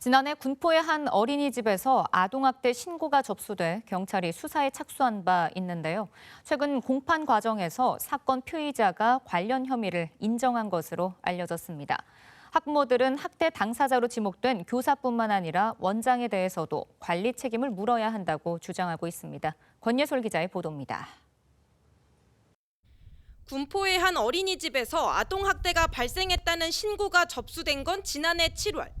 지난해 군포의 한 어린이집에서 아동학대 신고가 접수돼 경찰이 수사에 착수한 바 있는데요. 최근 공판 과정에서 사건 피의자가 관련 혐의를 인정한 것으로 알려졌습니다. 학부모들은 학대 당사자로 지목된 교사뿐만 아니라 원장에 대해서도 관리 책임을 물어야 한다고 주장하고 있습니다. 권예솔 기자의 보도입니다. 군포의 한 어린이집에서 아동학대가 발생했다는 신고가 접수된 건 지난해 7월.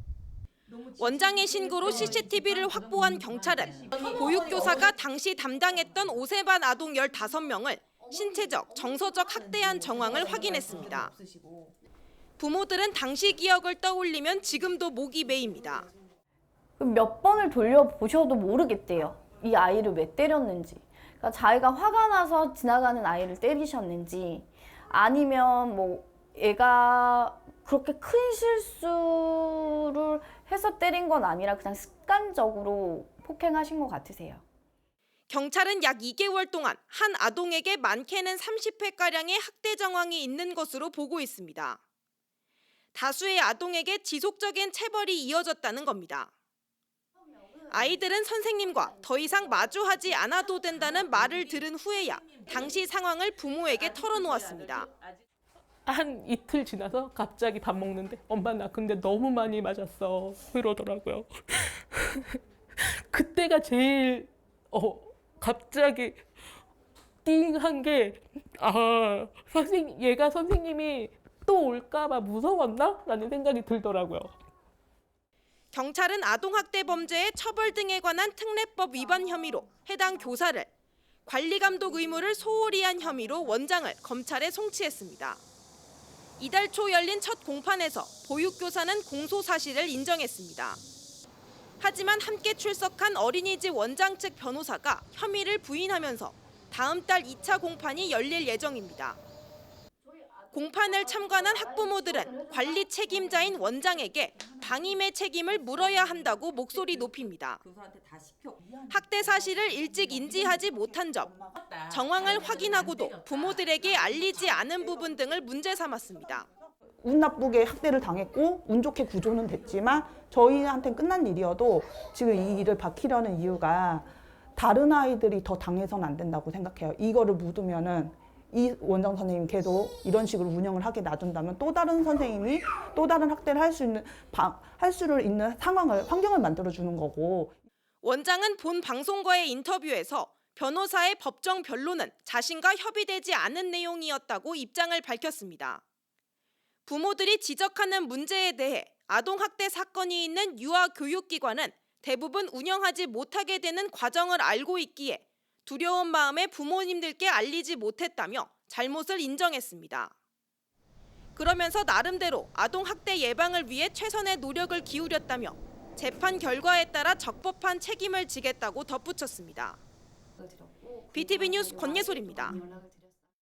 원장의 신고로 CCTV를 확보한 경찰은 보육교사가 당시 담당했던 5세 반 아동 15명을 신체적, 정서적 학대한 정황을 확인했습니다. 부모들은 당시 기억을 떠올리면 지금도 목이 메입니다. 몇 번을 돌려보셔도 모르겠대요. 이 아이를 왜 때렸는지. 그러니까 자기가 화가 나서 지나가는 아이를 때리셨는지 아니면 뭐 애가 그렇게 큰 실수를 해서 때린 건 아니라 그냥 습관적으로 폭행하신 것 같으세요. 경찰은 약 2개월 동안 한 아동에게 많게는 30회가량의 학대 정황이 있는 것으로 보고 있습니다. 다수의 아동에게 지속적인 체벌이 이어졌다는 겁니다. 아이들은 선생님과 더 이상 마주하지 않아도 된다는 말을 들은 후에야 당시 상황을 부모에게 털어놓았습니다. 한 이틀 지나서 갑자기 밥 먹는데 엄마 나 근데 너무 많이 맞았어 이러더라고요. 그때가 제일 어 갑자기 띵한 게아 선생 얘가 선생님이 또 올까봐 무서웠나? 라는 생각이 들더라고요. 경찰은 아동학대 범죄의 처벌 등에 관한 특례법 위반 혐의로 해당 교사를 관리감독 의무를 소홀히 한 혐의로 원장을 검찰에 송치했습니다. 이달 초 열린 첫 공판에서 보육교사는 공소 사실을 인정했습니다. 하지만 함께 출석한 어린이집 원장 측 변호사가 혐의를 부인하면서 다음 달 2차 공판이 열릴 예정입니다. 공판을 참관한 학부모들은 관리 책임자인 원장에게 방임의 책임을 물어야 한다고 목소리 높입니다. 학대 사실을 일찍 인지하지 못한 점, 정황을 확인하고도 부모들에게 알리지 않은 부분 등을 문제 삼았습니다. 운 나쁘게 학대를 당했고 운 좋게 구조는 됐지만 저희한테는 끝난 일이어도 지금 이 일을 밝히려는 이유가 다른 아이들이 더 당해서는 안 된다고 생각해요. 이거를 묻으면은 이 원장 선생님 계속 이런 식으로 운영을 하게 놔둔다면 또 다른 선생님이 또 다른 학대를 할 수 있는 방- 할 수를 있는 상황을 환경을 만들어 주는 거고 원장은 본 방송과의 인터뷰에서 변호사의 법정 변론은 자신과 협의되지 않은 내용이었다고 입장을 밝혔습니다. 부모들이 지적하는 문제에 대해 아동학대 사건이 있는 유아교육기관은 대부분 운영하지 못하게 되는 과정을 알고 있기에 두려운 마음에 부모님들께 알리지 못했다며 잘못을 인정했습니다. 그러면서 나름대로 아동학대 예방을 위해 최선의 노력을 기울였다며 재판 결과에 따라 적법한 책임을 지겠다고 덧붙였습니다. BTV 뉴스 권예솔입니다.